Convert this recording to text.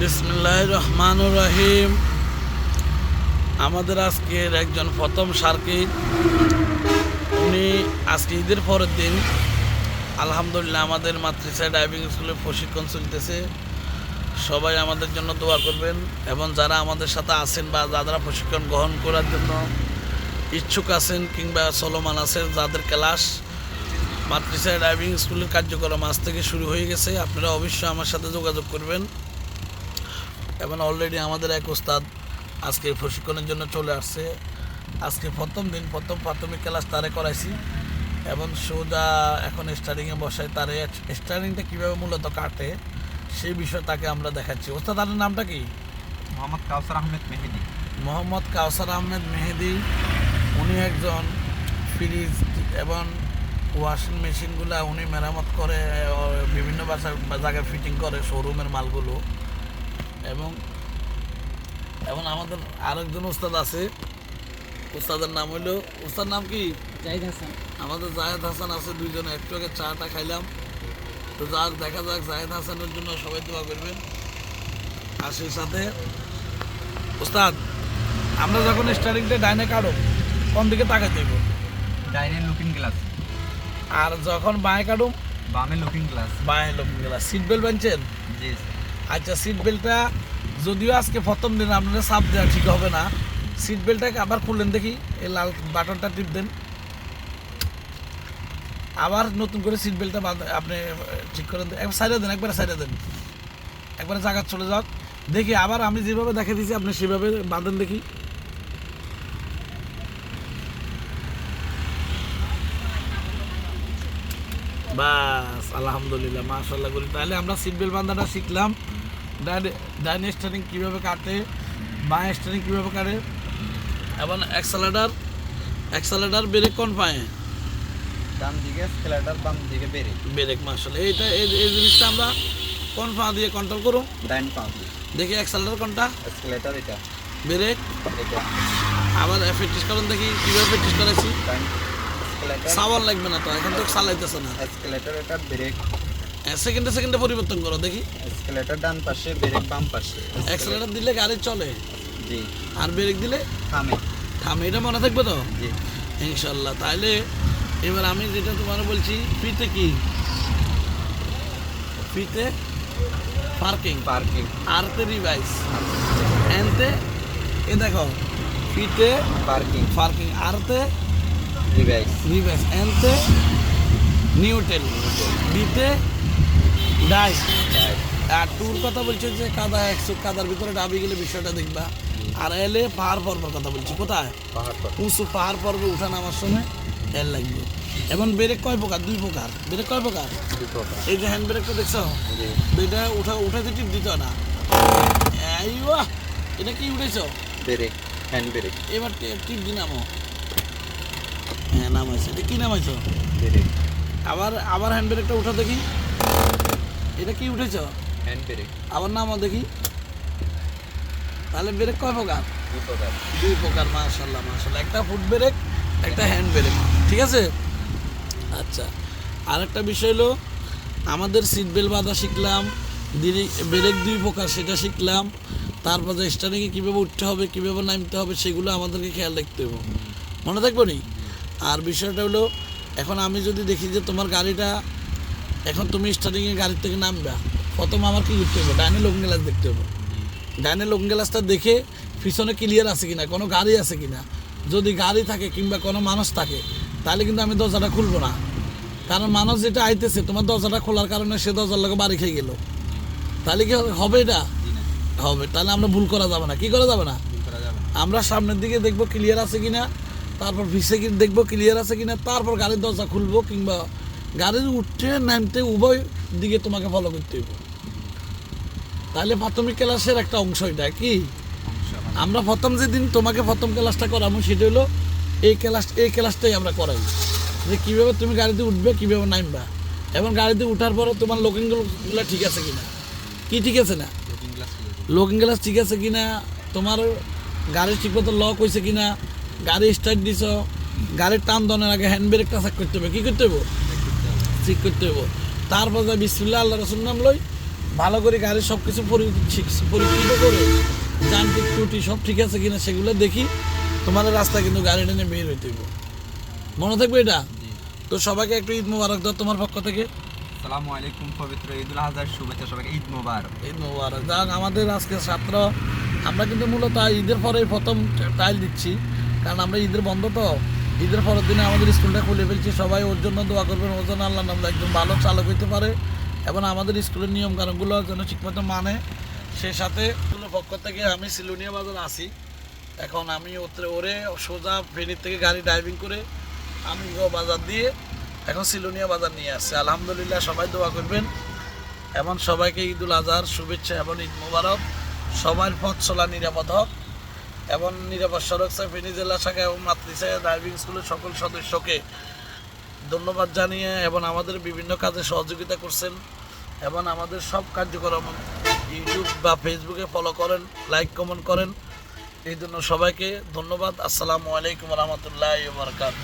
বিসমুল্লাহ রহমান রহিম। আমাদের আজকের একজন প্রথম সার্কিট উনি আজকে ঈদের পরের দিন, আলহামদুলিল্লাহ আমাদের মাতৃসা ড্রাইভিং স্কুলে প্রশিক্ষণ চলতেছে। সবাই আমাদের জন্য দোয়া করবেন এবং যারা আমাদের সাথে আছেন বা যারা প্রশিক্ষণ গ্রহণ করার জন্য ইচ্ছুক আছেন কিংবা চলমান আছেন, যাদের ক্লাস মাতৃসা ড্রাইভিং স্কুলের কার্যক্রম আজ থেকে শুরু হয়ে গেছে, আপনারা অবশ্যই আমার সাথে যোগাযোগ করবেন। এবং অলরেডি আমাদের এক ওস্তাদ আজকে প্রশিক্ষণের জন্য চলে আসছে। আজকে প্রথম দিন প্রথম প্রাথমিক ক্লাস তারে করাইছি এবং সোজা এখন স্টারিংয়ে বসায় তারে। স্টারিংটা কীভাবে মূলত কাটে সেই বিষয়ে তাকে আমরা দেখাচ্ছি। ওস্তাদ আপনার নামটা কি? মোহাম্মদ কাউসার আহমেদ মেহেদি। মোহাম্মদ কাউসার আহমেদ মেহেদি। উনি একজন ফ্রিজ এবং ওয়াশিং মেশিনগুলো উনি মেরামত করে বিভিন্ন বাসা জায়গায় ফিটিং করে শোরুমের মালগুলো। এবং এবং আমাদের আরেকজন উস্তাদ আছে। উস্তাদের নাম হইল উস্তাদ নাম কি? জাহিদ হাসান। আমাদের জাহেদ হাসান আছে দুইজনে একটু আগে চাটা খাইলাম। তো যাক দেখা যাক জাহেদ হাসানের জন্য সবাই দোয়া করবেন। আর সেই সাথে উস্তাদ আমরা যখন স্টারিংটা ডাইনে কাটো কোন দিকে তাকাই দেব ডাইনে লুকিং গ্লাস আর যখন বাঁয়ে কাটুম বামে লুকিং গ্লাস বাঁয়ে লুকিং গ্লাস সিট বেল্ট বানছেন জি আচ্ছা সিট বেল্টটা যদিও আজকে প্রথম দিন আপনাদের চাপ দেওয়া ঠিক হবে না। সিট বেল্টটাকে আবার খুললেন দেখি, এই লাল বাটনটা টিপ দেন। আবার নতুন করে সিট বেল্টটা আপনি ঠিক করে দেন। একবার সাইডে দেন, একবারে সাইডে দেন। একবারে জায়গা চলে যাক। দেখি আবার আমি যেভাবে দেখে দিয়েছি আপনি সেভাবে বাঁধেন দেখি। বাস আলহামদুলিল্লাহ মাশাল্লাহ করি তাহলে আমরা সিট বেল্ট বাঁধাটা শিখলাম। ডাইন স্টারিং কীভাবে কাটে বাঁ স্টারিং কীভাবে কাটে এবং অ্যাক্সেলেটার অ্যাক্সেলেটার ব্রেক কোন পায়ে? ডান দিকে স্কেলাটার বাম দিকে বেরে ব্রেক মাশাল্লাহ এইটা এই এই জিনিসটা আমরা কোন পা দিয়ে কন্ট্রোল করুন? ডাইন পা দিয়ে। দেখি অ্যাক্সেলেটার কোনটা? স্কেলেটার এটা। ব্রেক এটা। আবার প্র্যাকটিস করুন দেখি কীভাবে প্র্যাকটিস করেছি। ডাইন সাবান লাগবে না তো এখন তো চালাইতেছে না। স্কেলেটার এটা ব্রেক সেকেন্ডে সেকেন্ডে পরিবর্তন করো দেখি। স্কেলেটার ডান পাশে ব্রেক বাম পাশে। অ্যাক্সেলেটার দিলে গাড়ি চলে। জি। আর ব্রেক দিলে? থামে। থামে এটা মনে থাকবে তো? জি। ইনশাল্লাহ তাহলে এবার আমি যেটা তোমার বলছি ফিতে কি? ফিতে পার্কিং পার্কিং আরতে রিভাইস এনতে এ দেখো ফিতে পার্কিং পার্কিং আরতে রিভাইস রিভাইস এনতে নিউটেল বিতে ডাই আর টুর কথা বলছে যে কাদা একশো কাদার ভিতরে ডাবি গেলে বিষয়টা দেখবা। আর এলে পাহাড় পর্বর কথা বলছি। কোথায়? উঁচু পাহাড় পর্বে উঠা নামার সময় তেল লাগবে। এবং ব্রেক কয় প্রকার? দুই প্রকার। ব্রেক কয় প্রকার? এই যে হ্যান্ড ব্রেকটা দেখছ? দুইটা উঠা উঠাতে টিপ দিতে না। এটা কি উঠেছ? ব্রেক হ্যান্ড ব্রেক এবার টিপ দি নামো। হ্যাঁ নামাইছে এটা কি নামাইছো আবার আবার হ্যান্ড ব্রেকটা উঠা দেখি। এটা কি উঠেছ? হ্যান্ড ব্রেক আবার নামো দেখি। তাহলে ব্রেক কয় প্রকার? দুটো দুই প্রকার মাশাল্লাহ মাশাল্লাহ একটা ফুট ব্রেক একটা হ্যান্ড ব্রেক ঠিক আছে? আচ্ছা আরেকটা বিষয় হলো আমাদের সিট বেল্ট বাঁধা শিখলাম ব্রেক দুই প্রকার সেটা শিখলাম তারপরে স্টারিংয়ে কীভাবে উঠতে হবে কীভাবে নামতে হবে সেগুলো আমাদেরকে খেয়াল রাখতে হবে। মনে থাকব নি? আর বিষয়টা হলো এখন আমি যদি দেখি যে তোমার গাড়িটা এখন তুমি স্টার্টিংয়ে গাড়ির থেকে নামবা প্রথম আমার কি করতে হবে? ডাইনে লোক গ্লাস দেখতে হবে। ডাইনে লোক গ্লাসটা দেখে পিছনে ক্লিয়ার আছে কিনা কোনো গাড়ি আছে কিনা। যদি গাড়ি থাকে কিংবা কোনো মানুষ থাকে তাহলে কিন্তু আমি দরজাটা খুলবো না। কারণ মানুষ যেটা আইতেছে তোমার দরজাটা খোলার কারণে সে দরজার লোকে বাড়ি খেয়ে গেল। তাহলে কি হবে? এটা? হবে। তাহলে আমরা ভুল করা যাবে না। কি করা যাবে না? করা যাবে না। আমরা সামনের দিকে দেখব ক্লিয়ার আছে কিনা। তারপর ভিসে কি দেখব ক্লিয়ার আছে কিনা? তারপর গাড়ির দরজা খুলবো কিংবা গাড়ির উঠতে নামতে উভয় দিকে তোমাকে ফলো করতে হবে তাহলে প্রাথমিক ক্লাসের একটা অংশ এটা কি? আমরা প্রথম যেদিন তোমাকে প্রথম ক্লাসটা করাবো সেটা হলো এই ক্লাস এই ক্লাসটাই আমরা করাই। যে কীভাবে তুমি গাড়িতে উঠবে কীভাবে নামবা। এবং গাড়িতে উঠার পরে তোমার লোকিংগুলো ঠিক আছে কিনা? কি ঠিক আছে না? লুকিং গ্লাস ঠিক আছে কিনা? তোমার গাড়ি ঠিকমতো লক হয়েছে কিনা? গাড়ি স্টার্ট দিছ গাড়ির টান দনের আগে হ্যান্ড ব্রেকটা চেক করতে হবে। কি করতে হবে ঠিক করতে হবে তারপর যা বিসমিল্লা আল্লাহ রসুল নাম লই ভালো করে গাড়ির সব কিছু পরীক্ষিত করে যান্ত্রিক ত্রুটি সব ঠিক আছে কিনা সেগুলো দেখি তোমার রাস্তা কিন্তু গাড়ি টেনে বের হইতে হইব। মনে থাকবে এটা? তো সবাইকে একটু ঈদ মুবারক দাও তোমার পক্ষ থেকে। আসসালামু আলাইকুম পবিত্র ঈদুল আজহার শুভেচ্ছা সবাইকে। ঈদ মোবারক। ঈদ মুবারক। যাক আমাদের আজকে ছাত্র আমরা কিন্তু মূলত ঈদের পরে প্রথম টাইল দিচ্ছি। কারণ আমরা ঈদের বন্ধ তো। ঈদের পরের দিনে আমাদের স্কুলটা খুলে ফেলছি, সবাই ওর জন্য দোয়া করবেন, ওর জন্য আল্লাহ নাম একদম ভালো চালক হইতে পারে। এবং আমাদের স্কুলের নিয়ম কানুনগুলো যেন ঠিকমতো মানে। সে সাথে পক্ষ থেকে আমি সিলুনিয়া বাজার আসি এখন আমি ওতে ওরে সোজা ফেরির থেকে গাড়ি ড্রাইভিং করে আমি বাজার দিয়ে এখন সিলুনিয়া বাজার নিয়ে আসছি। আলহামদুলিল্লাহ সবাই দোয়া করবেন। এবং সবাইকে ঈদুল আজহার শুভেচ্ছা এবং ঈদ মোবারক। সবার পথ চলা নিরাপদ হোক। এবং নিরাপদ সড়ক ফেনী জেলা শাখা এবং মাতৃশাখা ড্রাইভিং স্কুলের সকল সদস্যকে ধন্যবাদ জানিয়ে এবং আমাদের বিভিন্ন কাজে সহযোগিতা করছেন এবং আমাদের সব কার্যক্রম ইউটিউব বা ফেসবুকে ফলো করেন লাইক কমেন্ট করেন। এই জন্য সবাইকে ধন্যবাদ। আসসালামু আলাইকুম রহমতুল্লাহ বারকাত